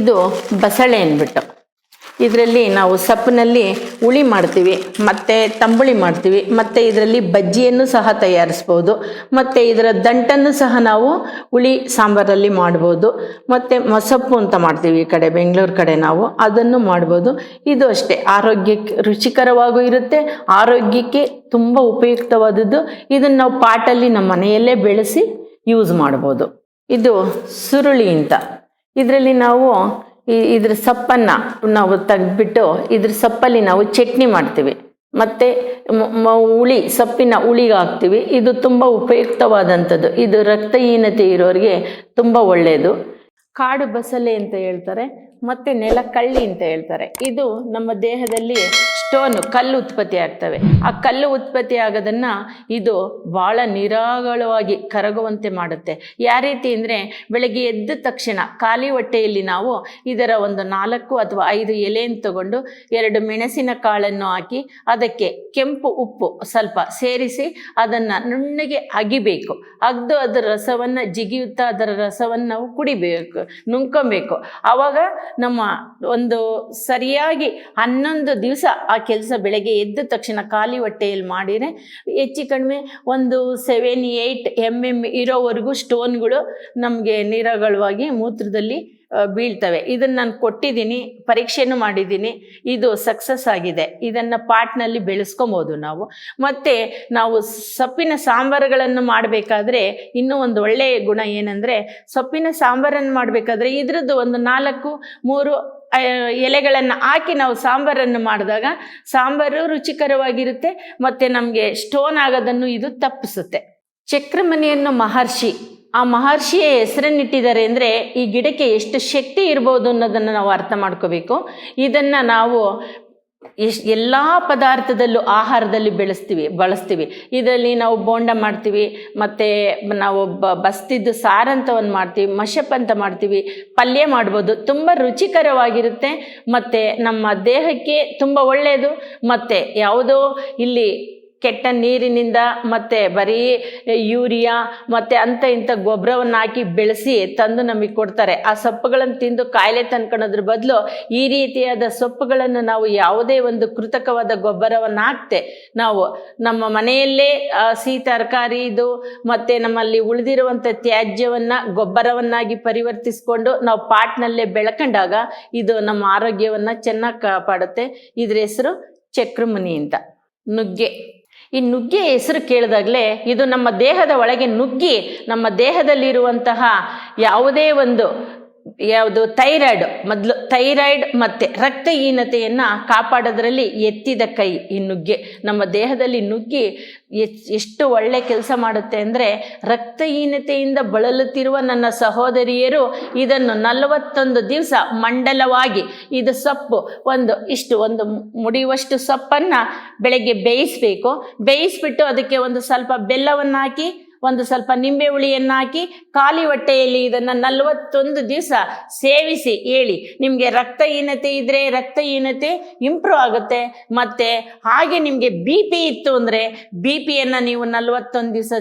ಇದು ಬಸಳೆ ಅಂದ್ಬಿಟ್ಟು. ಇದರಲ್ಲಿ ನಾವು ಸೊಪ್ಪಿನಲ್ಲಿ ಹುಳಿ ಮಾಡ್ತೀವಿ, ಮತ್ತು ತಂಬುಳಿ ಮಾಡ್ತೀವಿ, ಮತ್ತು ಇದರಲ್ಲಿ ಬಜ್ಜಿಯನ್ನು ಸಹ ತಯಾರಿಸ್ಬೋದು, ಮತ್ತು ಇದರ ದಂಟನ್ನು ಸಹ ನಾವು ಹುಳಿ ಸಾಂಬಾರಲ್ಲಿ ಮಾಡ್ಬೋದು, ಮತ್ತು ಮೊಸಪ್ಪು ಅಂತ ಮಾಡ್ತೀವಿ ಈ ಕಡೆ, ಬೆಂಗಳೂರು ಕಡೆ ನಾವು, ಅದನ್ನು ಮಾಡ್ಬೋದು. ಇದು ಅಷ್ಟೇ, ಆರೋಗ್ಯಕ್ಕೆ ರುಚಿಕರವಾಗೂ ಇರುತ್ತೆ, ಆರೋಗ್ಯಕ್ಕೆ ತುಂಬ ಉಪಯುಕ್ತವಾದದ್ದು. ಇದನ್ನು ನಾವು ಪಾಟಲ್ಲಿ ನಮ್ಮ ಮನೆಯಲ್ಲೇ ಬೆಳೆಸಿ ಯೂಸ್ ಮಾಡ್ಬೋದು. ಇದು ಸುರುಳಿ ಅಂತ. ಇದರಲ್ಲಿ ನಾವು ಈ ಇದ್ರ ಸೊಪ್ಪನ್ನು ನಾವು ತೆಗೆದ್ಬಿಟ್ಟು ಇದ್ರ ಸಪ್ಪಲ್ಲಿ ನಾವು ಚಟ್ನಿ ಮಾಡ್ತೀವಿ. ಮತ್ತು ಹುಳಿ, ಸೊಪ್ಪಿನ ಹುಳಿಗೆ ಹಾಕ್ತೀವಿ. ಇದು ತುಂಬ ಉಪಯುಕ್ತವಾದಂಥದ್ದು. ಇದು ರಕ್ತಹೀನತೆ ಇರೋರಿಗೆ ತುಂಬ ಒಳ್ಳೆಯದು ಕಾಡು ಬಸಳೆ ಅಂತ ಹೇಳ್ತಾರೆ. ಮತ್ತು ನೆಲಕಳ್ಳಿ ಅಂತ ಹೇಳ್ತಾರೆ. ಇದು ನಮ್ಮ ದೇಹದಲ್ಲಿ ಸ್ಟೋನು ಕಲ್ಲು ಉತ್ಪತ್ತಿ ಆಗ್ತವೆ. ಆ ಕಲ್ಲು ಉತ್ಪತ್ತಿ ಆಗೋದನ್ನು ಇದು ಭಾಳ ನಿರಾಗಳವಾಗಿ ಕರಗುವಂತೆ ಮಾಡುತ್ತೆ. ಯಾವ ರೀತಿ ಅಂದರೆ ಬೆಳಗ್ಗೆ ಎದ್ದ ತಕ್ಷಣ ಖಾಲಿ ಹೊಟ್ಟೆಯಲ್ಲಿ ನಾವು ಇದರ ಒಂದು ನಾಲ್ಕು ಅಥವಾ ಐದು ಎಲೆಯನ್ನು ತಗೊಂಡು ಎರಡು ಮೆಣಸಿನ ಕಾಳನ್ನು ಹಾಕಿ ಅದಕ್ಕೆ ಕೆಂಪು ಉಪ್ಪು ಸ್ವಲ್ಪ ಸೇರಿಸಿ ಅದನ್ನು ನುಣ್ಣಗೆ ಅಗಿಬೇಕು. ಅಗ್ದು ಅದರ ರಸವನ್ನು, ಜಿಗಿಯುತ್ತಾ ಅದರ ರಸವನ್ನು ನಾವು ಕುಡಿಬೇಕು, ನುಂಗ್ಕೊಬೇಕು. ಆವಾಗ ನಮ್ಮ ಒಂದು ಸರಿಯಾಗಿ ಹನ್ನೊಂದು ದಿವಸ ಆ ಕೆಲಸ ಬೆಳಗ್ಗೆ ಎದ್ದ ತಕ್ಷಣ ಖಾಲಿ ಹೊಟ್ಟೆಯಲ್ಲಿ ಮಾಡಿದರೆ ಹೆಚ್ಚು ಕಡಿಮೆ ಒಂದು ಸೆವೆನ್ ಏಯ್ಟ್ ಎಂ ಎಂ ಇರೋವರೆಗೂ ಸ್ಟೋನ್ಗಳು ನಮಗೆ ನಿರಗಳವಾಗಿ ಮೂತ್ರದಲ್ಲಿ ಬೀಳ್ತವೆ. ಇದನ್ನು ನಾನು ಕೊಟ್ಟಿದ್ದೀನಿ, ಪರೀಕ್ಷೆನೂ ಮಾಡಿದ್ದೀನಿ, ಇದು ಸಕ್ಸಸ್ ಆಗಿದೆ. ಇದನ್ನು ಪಾಟ್ನಲ್ಲಿ ಬೆಳೆಸ್ಕೊಬೋದು ನಾವು. ಮತ್ತು ನಾವು ಸೊಪ್ಪಿನ ಸಾಂಬಾರುಗಳನ್ನು ಮಾಡಬೇಕಾದ್ರೆ ಇನ್ನೂ ಒಂದು ಒಳ್ಳೆಯ ಗುಣ ಏನಂದರೆ ಸೊಪ್ಪಿನ ಸಾಂಬಾರನ್ನು ಮಾಡಬೇಕಾದ್ರೆ ಇದರದ್ದು ಒಂದು ನಾಲ್ಕು, ಮೂರು ಎಲೆಗಳನ್ನು ಹಾಕಿ ನಾವು ಸಾಂಬಾರನ್ನು ಮಾಡಿದಾಗ ಸಾಂಬಾರು ರುಚಿಕರವಾಗಿರುತ್ತೆ ಮತ್ತು ನಮಗೆ ಸ್ಟೋನ್ ಆಗೋದನ್ನು ಇದು ತಪ್ಪಿಸುತ್ತೆ. ಚಕ್ರಮಣಿಯನ್ನು ಮಹರ್ಷಿ, ಆ ಮಹರ್ಷಿಯ ಹೆಸರನ್ನಿಟ್ಟಿದ್ದಾರೆ ಅಂದರೆ ಈ ಗಿಡಕ್ಕೆ ಎಷ್ಟು ಶಕ್ತಿ ಇರ್ಬೋದು ಅನ್ನೋದನ್ನು ನಾವು ಅರ್ಥ ಮಾಡ್ಕೋಬೇಕು. ಇದನ್ನು ನಾವು ಎಶ್ ಎಲ್ಲ ಪದಾರ್ಥದಲ್ಲೂ ಆಹಾರದಲ್ಲಿ ಬೆಳೆಸ್ತೀವಿ, ಬಳಸ್ತೀವಿ. ಇದರಲ್ಲಿ ನಾವು ಬೋಂಡ ಮಾಡ್ತೀವಿ, ಮತ್ತು ನಾವು ಬ, ಬಸ್ತಿದ್ದು ಸಾರಂತ ಒಂದು ಮಾಡ್ತೀವಿ, ಮಶಪ್ ಅಂತ ಮಾಡ್ತೀವಿ, ಪಲ್ಯ ಮಾಡ್ಬೋದು. ತುಂಬ ರುಚಿಕರವಾಗಿರುತ್ತೆ, ಮತ್ತು ನಮ್ಮ ದೇಹಕ್ಕೆ ತುಂಬ ಒಳ್ಳೆಯದು ಮತ್ತು ಯಾವುದೋ ಇಲ್ಲಿ ಕೆಟ್ಟ ನೀರಿನಿಂದ ಮತ್ತು ಬರೀ ಯೂರಿಯಾ ಮತ್ತು ಅಂತ ಇಂಥ ಗೊಬ್ಬರವನ್ನು ಹಾಕಿ ಬೆಳೆಸಿ ತಂದು ನಮಗೆ ಕೊಡ್ತಾರೆ. ಆ ಸೊಪ್ಪುಗಳನ್ನು ತಿಂದು ಕಾಯಿಲೆ ತಂದ್ಕೊಳ್ಳೋದ್ರ ಬದಲು ಈ ರೀತಿಯಾದ ಸೊಪ್ಪುಗಳನ್ನು ನಾವು ಯಾವುದೇ ಒಂದು ಕೃತಕವಾದ ಗೊಬ್ಬರವನ್ನು ಹಾಕ್ತೆ. ನಾವು ನಮ್ಮ ಮನೆಯಲ್ಲೇ ಸಿಹಿ ತರಕಾರಿ ಇದು ಮತ್ತು ನಮ್ಮಲ್ಲಿ ಉಳಿದಿರುವಂಥ ತ್ಯಾಜ್ಯವನ್ನು ಗೊಬ್ಬರವನ್ನಾಗಿ ಪರಿವರ್ತಿಸ್ಕೊಂಡು ನಾವು ಪಾಟ್ನಲ್ಲೇ ಬೆಳ್ಕೊಂಡಾಗ ಇದು ನಮ್ಮ ಆರೋಗ್ಯವನ್ನು ಚೆನ್ನಾಗಿ ಕಾಪಾಡುತ್ತೆ. ಇದ್ರ ಹೆಸರು ಚಕ್ರಮುನಿ ಅಂತ. ನುಗ್ಗೆ. ಈ ನುಗ್ಗೆ ಹೆಸರು ಕೇಳಿದಾಗಲೇ ಇದು ನಮ್ಮ ದೇಹದ ಒಳಗೆ ನುಗ್ಗಿ ನಮ್ಮ ದೇಹದಲ್ಲಿರುವಂತಹ ಯಾವುದೇ ಒಂದು ಯಾವುದು? ಥೈರಾಯ್ಡ್. ಮೊದಲು ಥೈರಾಯ್ಡ್ ಮತ್ತು ರಕ್ತಹೀನತೆಯನ್ನು ಕಾಪಾಡೋದ್ರಲ್ಲಿ ಎತ್ತಿದ ಕೈ, ಈ ನುಗ್ಗೆ. ನಮ್ಮ ದೇಹದಲ್ಲಿ ನುಗ್ಗಿ ಎಷ್ಟು ಒಳ್ಳೆ ಕೆಲಸ ಮಾಡುತ್ತೆ ಅಂದರೆ ರಕ್ತಹೀನತೆಯಿಂದ ಬಳಲುತ್ತಿರುವ ನನ್ನ ಸಹೋದರಿಯರು ಇದನ್ನು ನಲವತ್ತೊಂದು ದಿವಸ ಮಂಡಲವಾಗಿ ಇದು ಸೊಪ್ಪು, ಒಂದು ಇಷ್ಟು, ಒಂದು ಮುಡಿಯುವಷ್ಟು ಸೊಪ್ಪನ್ನು ಬೆಳಗ್ಗೆ ಬೇಯಿಸಬೇಕು. ಬೇಯಿಸ್ಬಿಟ್ಟು ಅದಕ್ಕೆ ಒಂದು ಸ್ವಲ್ಪ ಬೆಲ್ಲವನ್ನು ಹಾಕಿ ಒಂದು ಸ್ವಲ್ಪ ನಿಂಬೆ ಹುಳಿಯನ್ನು ಹಾಕಿ ಖಾಲಿ ಹೊಟ್ಟೆಯಲ್ಲಿ ಇದನ್ನು ನಲವತ್ತೊಂದು ದಿವಸ ಸೇವಿಸಿ, ಹೇಳಿ. ನಿಮಗೆ ರಕ್ತಹೀನತೆ ಇದ್ದರೆ ರಕ್ತಹೀನತೆ ಇಂಪ್ರೂವ್ ಆಗುತ್ತೆ. ಮತ್ತು ಹಾಗೆ ನಿಮಗೆ ಬಿ ಪಿ ಇತ್ತು ಅಂದರೆ ಬಿ ಪಿಯನ್ನು ನೀವು ನಲವತ್ತೊಂದು ದಿವಸ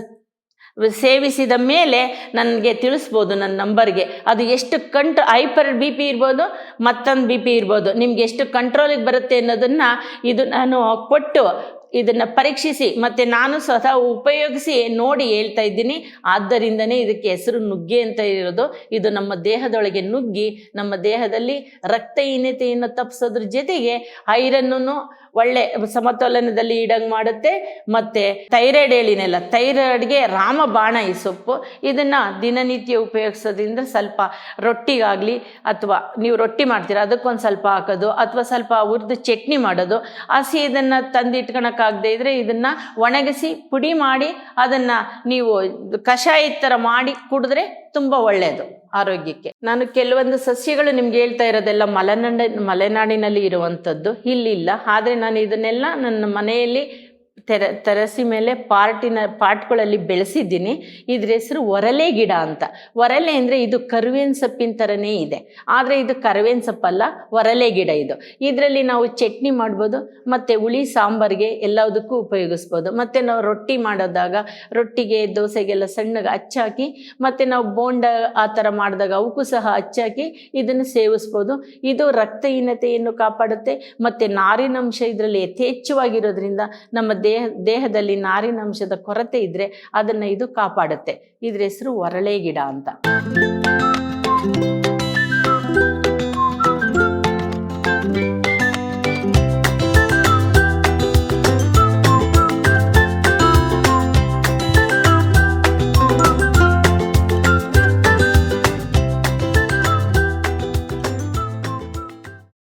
ಸೇವಿಸಿದ ಮೇಲೆ ನನಗೆ ತಿಳಿಸ್ಬೋದು ನನ್ನ ನಂಬರ್ಗೆ. ಅದು ಎಷ್ಟು ಕಂಟ್, ಹೈಪರ್ ಬಿ ಪಿ ಇರ್ಬೋದು, ಮತ್ತೊಂದು ಬಿ ಪಿ ಇರ್ಬೋದು. ನಿಮ್ಗೆ ಎಷ್ಟು ಕಂಟ್ರೋಲಿಗೆ ಬರುತ್ತೆ ಅನ್ನೋದನ್ನು ಇದು ನಾನು ಕೊಟ್ಟು ಇದನ್ನು ಪರೀಕ್ಷಿಸಿ ಮತ್ತು ನಾನು ಸ್ವತಃ ಉಪಯೋಗಿಸಿ ನೋಡಿ ಹೇಳ್ತಾ ಇದ್ದೀನಿ. ಆದ್ದರಿಂದನೇ ಇದಕ್ಕೆ ಹೆಸರು ನುಗ್ಗೆ ಅಂತ ಇರೋದು. ಇದು ನಮ್ಮ ದೇಹದೊಳಗೆ ನುಗ್ಗಿ ನಮ್ಮ ದೇಹದಲ್ಲಿ ರಕ್ತಹೀನತೆಯನ್ನು ತಪ್ಪಿಸೋದ್ರ ಜೊತೆಗೆ ಐರನ್ನೂ ಒಳ್ಳೆ ಸಮತೋಲನದಲ್ಲಿ ಇಡಂಗೆ ಮಾಡುತ್ತೆ. ಮತ್ತು ಥೈರಾಯ್ಡ್ ಹೇಳಿನೆಲ್ಲ ಥೈರಾಯ್ಡ್ಗೆ ರಾಮಬಾಣ ಈ ಸೊಪ್ಪು. ಇದನ್ನು ದಿನನಿತ್ಯ ಉಪಯೋಗಿಸೋದ್ರಿಂದ ಸ್ವಲ್ಪ ರೊಟ್ಟಿಗಾಗಲಿ ಅಥವಾ ನೀವು ರೊಟ್ಟಿ ಮಾಡ್ತೀರಾ, ಅದಕ್ಕೊಂದು ಸ್ವಲ್ಪ ಹಾಕೋದು, ಅಥವಾ ಸ್ವಲ್ಪ ಹುರಿದು ಚಟ್ನಿ ಮಾಡೋದು. ಹಸಿ ಇದನ್ನು ತಂದಿಟ್ಕೊಳಕ್ಕಾಗದೇ ಇದ್ರೆ ಇದನ್ನ ಒಣಗಿಸಿ ಪುಡಿ ಮಾಡಿ ಅದನ್ನ ನೀವು ಕಷಾಯ ಥರ ಮಾಡಿ ಕುಡಿದ್ರೆ ತುಂಬಾ ಒಳ್ಳೆಯದು ಆರೋಗ್ಯಕ್ಕೆ. ನಾನು ಕೆಲವೊಂದು ಸಸ್ಯಗಳು ನಿಮ್ಗೆ ಹೇಳ್ತಾ ಇರೋದೆಲ್ಲ ಮಲೆನಾಡ ಮಲೆನಾಡಿನಲ್ಲಿ ಇರುವಂಥದ್ದು ಇಲ್ಲಿಲ್ಲ. ಆದ್ರೆ ನಾನು ಇದನ್ನೆಲ್ಲ ನನ್ನ ಮನೆಯಲ್ಲಿ ತೆರ, ತರಸಿ ಮೇಲೆ ಪಾರ್ಟಿನ, ಪಾಟ್ಗಳಲ್ಲಿ ಬೆಳೆಸಿದ್ದೀನಿ. ಇದ್ರ ಹೆಸರು ಒರಲೆ ಗಿಡ ಅಂತ. ಒರಲೆ ಅಂದರೆ ಇದು ಕರುವೇನ್ ಸೊಪ್ಪಿನ ಥರನೇ ಇದೆ. ಆದರೆ ಇದು ಕರುವೇನ್ ಸೊಪ್ಪಲ್ಲ, ಒರಲೆ ಗಿಡ ಇದು. ಇದರಲ್ಲಿ ನಾವು ಚಟ್ನಿ ಮಾಡ್ಬೋದು, ಮತ್ತು ಹುಳಿ, ಸಾಂಬಾರಿಗೆ ಎಲ್ಲದಕ್ಕೂ ಉಪಯೋಗಿಸ್ಬೋದು. ಮತ್ತು ನಾವು ರೊಟ್ಟಿ ಮಾಡೋದಾಗ ರೊಟ್ಟಿಗೆ, ದೋಸೆಗೆಲ್ಲ ಸಣ್ಣಗೆ ಹಚ್ಚಾಕಿ ಮತ್ತು ನಾವು ಬೋಂಡ ಆ ಥರ ಮಾಡಿದಾಗ ಅವಕ್ಕೂ ಸಹ ಹಚ್ಚಾಕಿ ಇದನ್ನು ಸೇವಿಸ್ಬೋದು. ಇದು ರಕ್ತಹೀನತೆಯನ್ನು ಕಾಪಾಡುತ್ತೆ, ಮತ್ತು ನಾರಿನಂಶ ಇದರಲ್ಲಿ ಯಥೇಚ್ಛವಾಗಿರೋದ್ರಿಂದ ನಮ್ಮ ದೇಹ ದೇಹದಲ್ಲಿ ನಾರಿನಂಶದ ಕೊರತೆ ಇದ್ದರೆ ಅದನ್ನ ಇದು ಕಾಪಾಡುತ್ತೆ. ಇದ್ರ ಹೆಸರು ಒರಳೆ ಗಿಡ ಅಂತ.